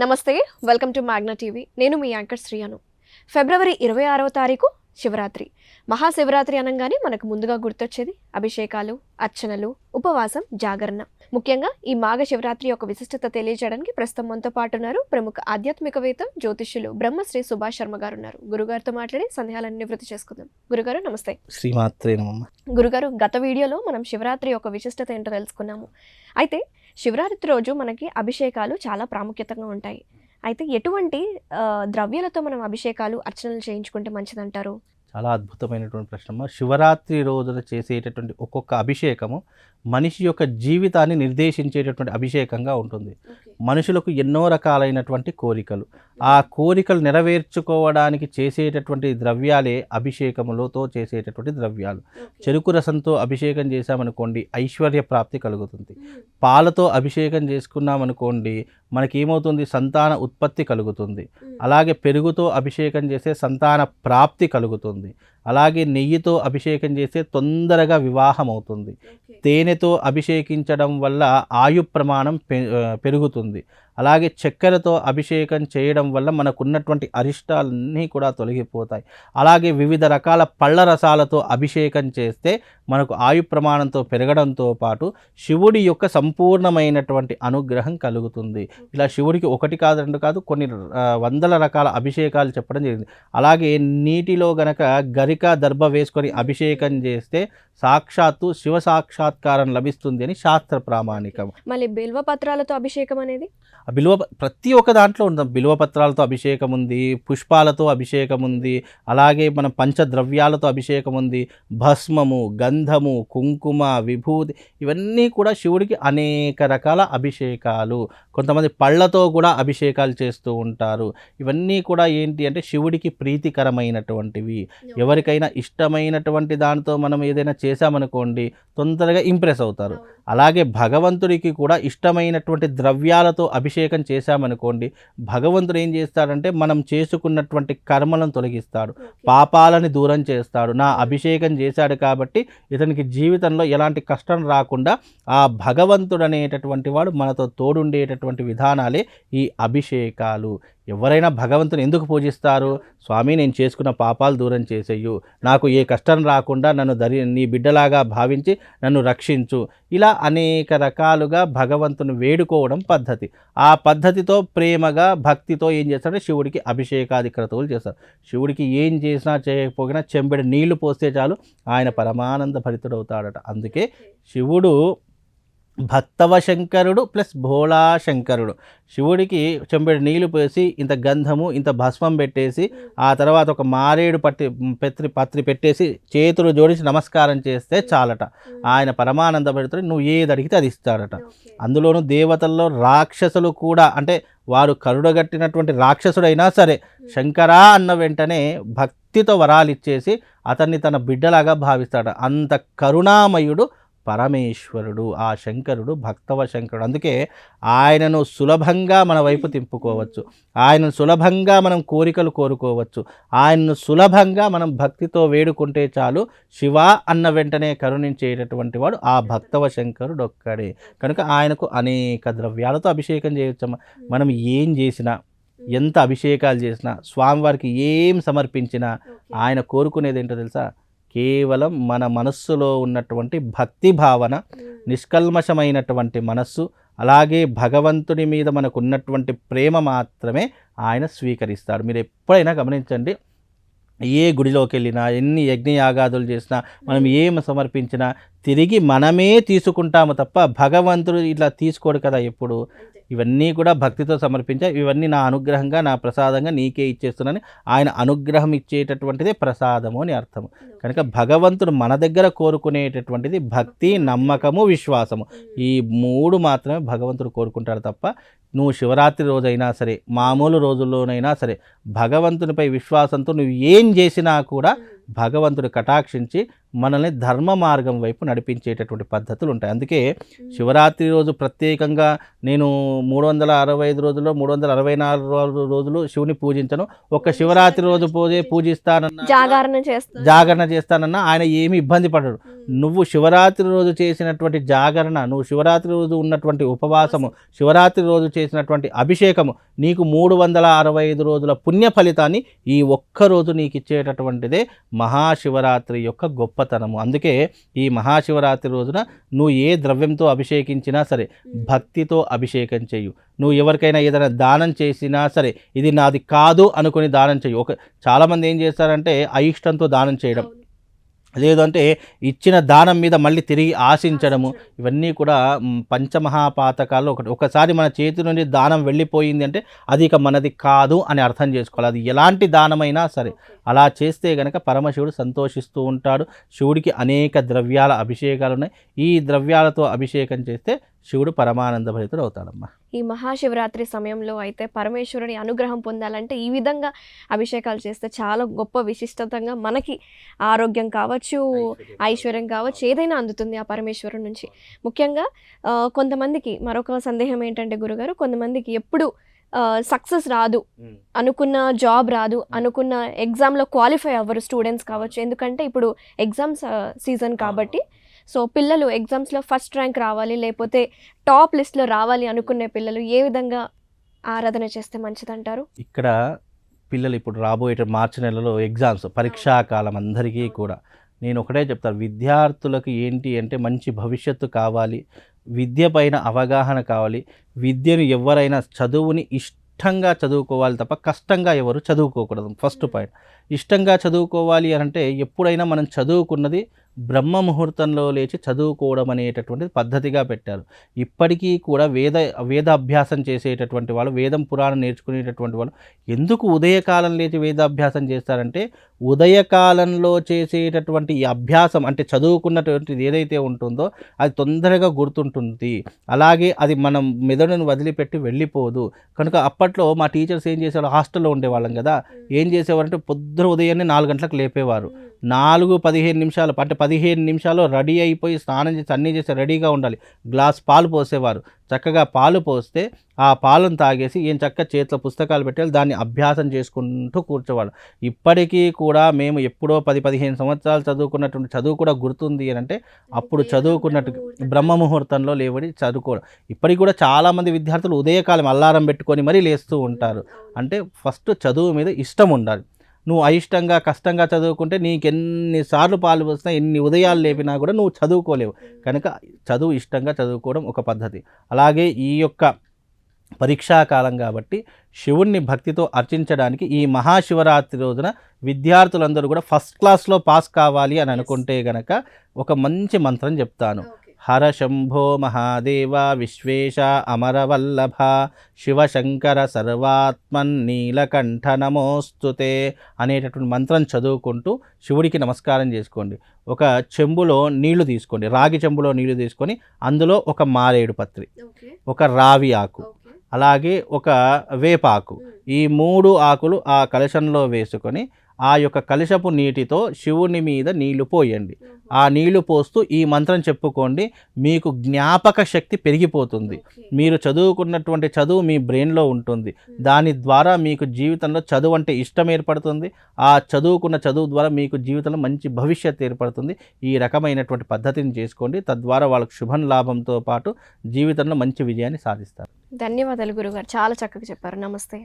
నమస్తే welcome to Magna TV. నేను మీ anchor శ్రీయాను. ఫిబ్రవరి ఇరవై ఆరవ తారీఖు శివరాత్రి. మహాశివరాత్రి అనగానే మనకు ముందుగా గుర్తొచ్చేది అభిషేకాలు అర్చనలు ఉపవాసం జాగరణ. ముఖ్యంగా ఈ మాఘ శివరాత్రి యొక్క విశిష్టత తెలియజేయడానికి ప్రస్తుతం మనతో పాటు ఉన్నారు ప్రముఖ ఆధ్యాత్మికవేత్త జ్యోతిష్యులు బ్రహ్మశ్రీ సుభాష్ శర్మ గారు ఉన్నారు. గురుగారితో మాట్లాడి సందేహాలను నివృత్తి చేసుకుందాం. గురుగారు నమస్తే. శ్రీమాత్రే గురుగారు గత వీడియోలో మనం శివరాత్రి యొక్క విశిష్టత ఏంటో తెలుసుకున్నాము. అయితే శివరాత్రి రోజు మనకి అభిషేకాలు చాలా ప్రాముఖ్యతగా ఉంటాయి. అయితే ఎటువంటి ద్రవ్యాలతో మనం అభిషేకాలు అర్చనలు చేయించుకుంటే మంచిదంటారు? చాలా అద్భుతమైనటువంటి ప్రశ్న శివరాత్రి రోజున చేసేటటువంటి ఒక్కొక్క అభిషేకము మనిషి యొక్క జీవితాన్ని నిర్దేశించేటటువంటి అభిషేకంగా ఉంటుంది. మనుషులకు ఎన్నో రకాలైనటువంటి కోరికలు. ఆ కోరికలు నెరవేర్చుకోవడానికి చేసేటటువంటి ద్రవ్యాలే అభిషేకములతో చేసేటటువంటి ద్రవ్యాలు. చెరుకు రసంతో అభిషేకం చేశామనుకోండి ఐశ్వర్య ప్రాప్తి కలుగుతుంది. పాలతో అభిషేకం చేసుకున్నామనుకోండి మనకేమవుతుంది? సంతాన ఉత్పత్తి కలుగుతుంది. అలాగే పెరుగుతో అభిషేకం చేస్తే సంతాన ప్రాప్తి కలుగుతుంది. అలాగే నెయ్యితో అభిషేకం చేస్తే తొందరగా వివాహం అవుతుంది. తేనెతో అభిషేకించడం వల్ల ఆయు ప్రమాణం పెరుగుతుంది. అలాగే చక్కెరతో అభిషేకం చేయడం వల్ల మనకున్నటువంటి అరిష్టాలన్నీ కూడా తొలగిపోతాయి. అలాగే వివిధ రకాల పళ్ళ రసాలతో అభిషేకం చేస్తే మనకు ఆయు ప్రమాణంతో పెరగడంతో పాటు శివుడి యొక్క సంపూర్ణమైనటువంటి అనుగ్రహం కలుగుతుంది. ఇలా శివుడికి ఒకటి కాదు రెండు కాదు కొన్ని వందల రకాల అభిషేకాలు చెప్పడం జరిగింది. అలాగే నీటిలో గనక గరిక దర్భ వేసుకొని అభిషేకం చేస్తే సాక్షాత్తు శివ సాక్షాత్కారం లభిస్తుంది అని శాస్త్ర ప్రామాణికం. మళ్ళీ బిల్వ పత్రాలతో అభిషేకం అనేది? ఆ బిల్వ ప్రతి ఒక్క దాంట్లో ఉంటుంది బిల్వ పత్రాలతో అభిషేకం ఉంది పుష్పాలతో అభిషేకం ఉంది అలాగే మన పంచద్రవ్యాలతో అభిషేకం ఉంది భస్మము గంధము కుంకుమ విభూతి ఇవన్నీ కూడా శివుడికి అనేక రకాల అభిషేకాలు. కొంతమంది పళ్ళతో కూడా అభిషేకాలు చేస్తూ ఉంటారు. ఇవన్నీ కూడా ఏంటి అంటే శివుడికి ప్రీతికరమైనటువంటివి. ఎవరికైనా ఇష్టమైనటువంటి దానితో మనం ఏదైనా చేశామనుకోండి తొందరగా ఇంప్రెస్ అవుతారు. అలాగే భగవంతుడికి కూడా ఇష్టమైనటువంటి ద్రవ్యాలతో అభిషేకం చేశామనుకోండి భగవంతుడు ఏం చేస్తాడంటే మనం చేసుకున్నటువంటి కర్మలను తొలగిస్తాడు. పాపాలని దూరం చేస్తాడు. నా అభిషేకం చేశాడు కాబట్టి ఇతనికి జీవితంలో ఎలాంటి కష్టం రాకుండా ఆ భగవంతుడు అనేటటువంటి వాడు మనతో తోడుండేటటువంటి విధానాలే ఈ అభిషేకాలు. ఎవరైనా భగవంతుని ఎందుకు పూజిస్తారు? స్వామి నేను చేసుకున్న పాపాలు దూరం చేసేయు. నాకు ఏ కష్టం రాకుండా నన్ను దరి నీ బిడ్డలాగా భావించి నన్ను రక్షించు. ఇలా అనేక రకాలుగా భగవంతుని వేడుకోవడం పద్ధతి. ఆ పద్ధతితో ప్రేమగా భక్తితో ఏం చేస్తాడు? శివుడికి అభిషేకాది క్రతువులు చేస్తారు శివుడికి ఏం చేసినా చేయకపోయినా చెంబెడు నీళ్ళు పోస్తే చాలు ఆయన పరమానంద భరితుడవుతాడట. అందుకే శివుడు భక్తవ శంకరుడు ప్లస్ భోళా శంకరుడు శివుడికి చెంబెడు నీళ్ళు పోసి ఇంత గంధము ఇంత భస్మం పెట్టేసి ఆ తర్వాత ఒక మారేడు పట్టి పెత్రి పత్రి పెట్టేసి చేతులు జోడించి నమస్కారం చేస్తే చాలట. ఆయన పరమానంద భరితుడు నువ్వు ఏది అడిగితే అది ఇస్తాడట. అందులోనూ దేవతల్లో రాక్షసులు కూడా అంటే వారు కరుడగట్టినటువంటి రాక్షసుడైనా సరే శంకరా అన్న వెంటనే భక్తితో వరాలు ఇచ్చేసి అతన్ని తన బిడ్డలాగా భావిస్తాడు అంత కరుణామయుడు పరమేశ్వరుడు ఆ శంకరుడు భక్తవ శంకరుడు. అందుకే ఆయనను సులభంగా మన వైపు తిప్పుకోవచ్చు ఆయనను సులభంగా మనం కోరికలు కోరుకోవచ్చు. ఆయనను సులభంగా మనం భక్తితో వేడుకుంటే చాలు శివ అన్న వెంటనే కరుణించేటటువంటి వాడు ఆ భక్తవ శంకరుడు ఒక్కడే. కనుక ఆయనకు అనేక ద్రవ్యాలతో అభిషేకం చేయొచ్చమ్మా. మనం ఏం చేసినా ఎంత అభిషేకాలు చేసినా స్వామివారికి ఏం సమర్పించినా ఆయన కోరుకునేది ఏంటో తెలుసా? కేవలం మన మనస్సులో ఉన్నటువంటి భక్తి భావన నిష్కల్మషమైనటువంటి మనస్సు అలాగే భగవంతుని మీద మనకు ఉన్నటువంటి ప్రేమ మాత్రమే ఆయన స్వీకరిస్తాడు. మీరు ఎప్పుడైనా గమనించండి ఏ గుడిలోకి వెళ్ళినా ఎన్ని యజ్ఞయాగాదులు చేసినా మనం ఏం సమర్పించినా తిరిగి మనమే తీసుకుంటాము తప్ప భగవంతుడు ఇట్లా తీసుకోడు కదా ఎప్పుడు? ఇవన్నీ కూడా భక్తితో సమర్పించా ఇవన్నీ నా అనుగ్రహంగా నా ప్రసాదంగా నీకే ఇచ్చేస్తున్నాను ఆయన అనుగ్రహం ఇచ్చేటటువంటిదే ప్రసాదము అని అర్థము. కనుక భగవంతుడు మన దగ్గర కోరుకునేటటువంటిది భక్తి నమ్మకము విశ్వాసము. ఈ మూడు మాత్రమే భగవంతుడు కోరుకుంటాడు తప్ప నువ్వు శివరాత్రి రోజైనా సరే మామూలు రోజుల్లోనైనా సరే భగవంతునిపై విశ్వాసంతో నువ్వు ఏం చేసినా కూడా భగవంతుడు కటాక్షించి మనల్ని ధర్మ మార్గం వైపు నడిపించేటటువంటి పద్ధతులు ఉంటాయి. అందుకే శివరాత్రి రోజు ప్రత్యేకంగా నేను మూడు వందల అరవై ఐదు రోజుల్లో మూడు వందల అరవై నాలుగు రోజులు శివుని పూజించను. ఒక్క శివరాత్రి రోజు పూజే పూజిస్తానన్న జాగరణ చేస్తా జాగరణ చేస్తానన్నా ఆయన ఏమి ఇబ్బంది పడడు. నువ్వు శివరాత్రి రోజు చేసినటువంటి జాగరణ నువ్వు శివరాత్రి రోజు ఉన్నటువంటి ఉపవాసము శివరాత్రి రోజు చేసినటువంటి అభిషేకము నీకు మూడు వందల అరవై ఐదు రోజుల పుణ్య ఫలితాన్ని ఈ ఒక్క రోజు నీకు ఇచ్చేటటువంటిదే మహాశివరాత్రి యొక్క గొప్పతనము. అందుకే ఈ మహాశివరాత్రి రోజున నువ్వు ఏ ద్రవ్యంతో అభిషేకించినా సరే భక్తితో అభిషేకం చేయు. నువ్వు ఎవరికైనా ఏదైనా దానం చేసినా సరే ఇది నాది కాదు అనుకుని దానం చేయు. ఒక చాలామంది ఏం చేస్తారంటే అయిష్టంతో దానం చేయడం. లేదంటే ఇచ్చిన దానం మీద మళ్ళీ తిరిగి ఆశించడము ఇవన్నీ కూడా పంచమహాపాతకాల్లో ఒకటి. ఒకసారి మన చేతి నుండి దానం వెళ్ళిపోయింది అంటే అది ఇక మనది కాదు అని అర్థం చేసుకోవాలి. అది ఎలాంటి దానమైనా సరే. అలా చేస్తే గనక పరమశివుడు సంతోషిస్తూ ఉంటాడు. శివుడికి అనేక ద్రవ్యాల అభిషేకాలు ఉన్నాయి. ఈ ద్రవ్యాలతో అభిషేకం చేస్తే శివుడు పరమానంద భరితుడు అవుతాడమ్మా ఈ మహాశివరాత్రి సమయంలో అయితే పరమేశ్వరుని అనుగ్రహం పొందాలంటే ఈ విధంగా అభిషేకాలు చేస్తే చాలా గొప్ప విశిష్టతంగా మనకి ఆరోగ్యం కావచ్చు ఐశ్వర్యం కావచ్చు. ఏదైనా అందుతుంది ఆ పరమేశ్వరుని నుంచి. ముఖ్యంగా కొంతమందికి మరొక సందేహం ఏంటంటే గురుగారు కొంతమందికి ఎప్పుడు సక్సెస్ రాదు. అనుకున్న జాబ్ రాదు. అనుకున్న ఎగ్జామ్లో క్వాలిఫై అవ్వరు స్టూడెంట్స్ కావచ్చు. ఎందుకంటే ఇప్పుడు ఎగ్జామ్స్ సీజన్ కాబట్టి సో పిల్లలు ఎగ్జామ్స్లో ఫస్ట్ ర్యాంక్ రావాలి లేకపోతే టాప్ లిస్ట్లో రావాలి అనుకునే పిల్లలు ఏ విధంగా ఆరాధన చేస్తే మంచిదంటారు? ఇక్కడ పిల్లలు ఇప్పుడు రాబోయే మార్చి నెలలో ఎగ్జామ్స్ పరీక్షా కాలం అందరికీ కూడా. నేను ఒకటే చెప్తాను విద్యార్థులకు ఏంటి అంటే మంచి భవిష్యత్తు కావాలి విద్య పైన అవగాహన కావాలి విద్యను ఎవరైనా చదువుని ఇష్టంగా చదువుకోవాలి తప్ప కష్టంగా ఎవరు చదువుకోకూడదు ఫస్ట్ పాయింట్. ఇష్టంగా చదువుకోవాలి అని అంటే ఎప్పుడైనా మనం చదువుకున్నది బ్రహ్మ ముహూర్తంలో లేచి చదువుకోవడం అనేటటువంటిది పద్ధతిగా పెట్టారు. ఇప్పటికీ కూడా వేద వేద అభ్యాసం చేసేటటువంటి వాళ్ళు వేదం పురాణం నేర్చుకునేటటువంటి వాళ్ళు ఎందుకు ఉదయకాలం లేచి వేదాభ్యాసం చేస్తారంటే ఉదయకాలంలో చేసేటటువంటి ఈ అభ్యాసం అంటే చదువుకున్నటువంటిది ఏదైతే ఉంటుందో అది తొందరగా గుర్తుంటుంది. అలాగే అది మనం మెదడును వదిలిపెట్టి వెళ్ళిపోదు. కనుక అప్పట్లో మా టీచర్స్ ఏం చేసేవారు హాస్టల్లో ఉండేవాళ్ళం కదా. ఏం చేసేవారంటే పొద్దున ఉదయాన్నే నాలుగు గంటలకు లేపేవారు. నాలుగు పదిహేను నిమిషాలు అంటే పదిహేను నిమిషాలు రెడీ అయిపోయి స్నానం చేసి అన్నీ చేసి రెడీగా ఉండాలి. గ్లాస్ పాలు పోసేవారు. చక్కగా పాలు పోస్తే ఆ పాలను తాగేసి ఏం చక్క చేతిలో పుస్తకాలు పెట్టాలి దాన్ని అభ్యాసం చేసుకుంటూ కూర్చోవాలి ఇప్పటికీ కూడా మేము ఎప్పుడో పది పదిహేను సంవత్సరాలు చదువుకున్నటువంటి చదువు కూడా గుర్తుంది అని అంటే అప్పుడు చదువుకున్నట్టు బ్రహ్మ ముహూర్తంలో లేవడి చదువుకోవడం. ఇప్పటికి కూడా చాలామంది విద్యార్థులు ఉదయకాలం అల్లారం పెట్టుకొని మరీ లేస్తూ ఉంటారు. అంటే ఫస్ట్ చదువు మీద ఇష్టం ఉండాలి. నువ్వు అయిష్టంగా కష్టంగా చదువుకుంటే నీకు ఎన్నిసార్లు పాలు పోసినా ఎన్ని ఉదయాలు లేపినా కూడా నువ్వు చదువుకోలేవు. కనుక చదువు ఇష్టంగా చదువుకోవడం ఒక పద్ధతి. అలాగే ఈ యొక్క పరీక్షాకాలం కాబట్టి శివుణ్ణి భక్తితో అర్చించడానికి ఈ మహాశివరాత్రి రోజున విద్యార్థులందరూ కూడా ఫస్ట్ క్లాస్లో పాస్ కావాలి అని అనుకుంటే గనక ఒక మంచి మంత్రం చెప్తాను. హర శంభో మహాదేవ విశ్వేశ అమరవల్లభ శివశంకర సర్వాత్మన్ నీలకంఠ నమోస్తుతే అనేటటువంటి మంత్రం చదువుకుంటూ శివుడికి నమస్కారం చేసుకోండి. ఒక చెంబులో నీళ్ళు తీసుకోండి. రాగి చెంబులో నీళ్ళు తీసుకొని అందులో ఒక మారేడు పత్రి ఒక రావి ఆకు అలాగే ఒక వేపాకు. ఈ మూడు ఆకులు ఆ కలశంలో వేసుకొని ఆ యొక్క కలశపు నీటితో శివుని మీద నీళ్ళు పోయండి. ఆ నీళ్ళు పోస్తూ ఈ మంత్రం చెప్పుకోండి. మీకు జ్ఞాపక శక్తి పెరిగిపోతుంది. మీరు చదువుకున్నటువంటి చదువు మీ బ్రెయిన్లో ఉంటుంది. దాని ద్వారా మీకు జీవితంలో చదువు అంటే ఇష్టం ఏర్పడుతుంది. ఆ చదువుకున్న చదువు ద్వారా మీకు జీవితంలో మంచి భవిష్యత్తు ఏర్పడుతుంది. ఈ రకమైనటువంటి పద్ధతిని చేసుకోండి. తద్వారా వాళ్ళకు శుభం లాభంతో పాటు జీవితంలో మంచి విజయాన్ని సాధిస్తారు. ధన్యవాదాలు గురుగారు. చాలా చక్కగా చెప్పారు. నమస్తే.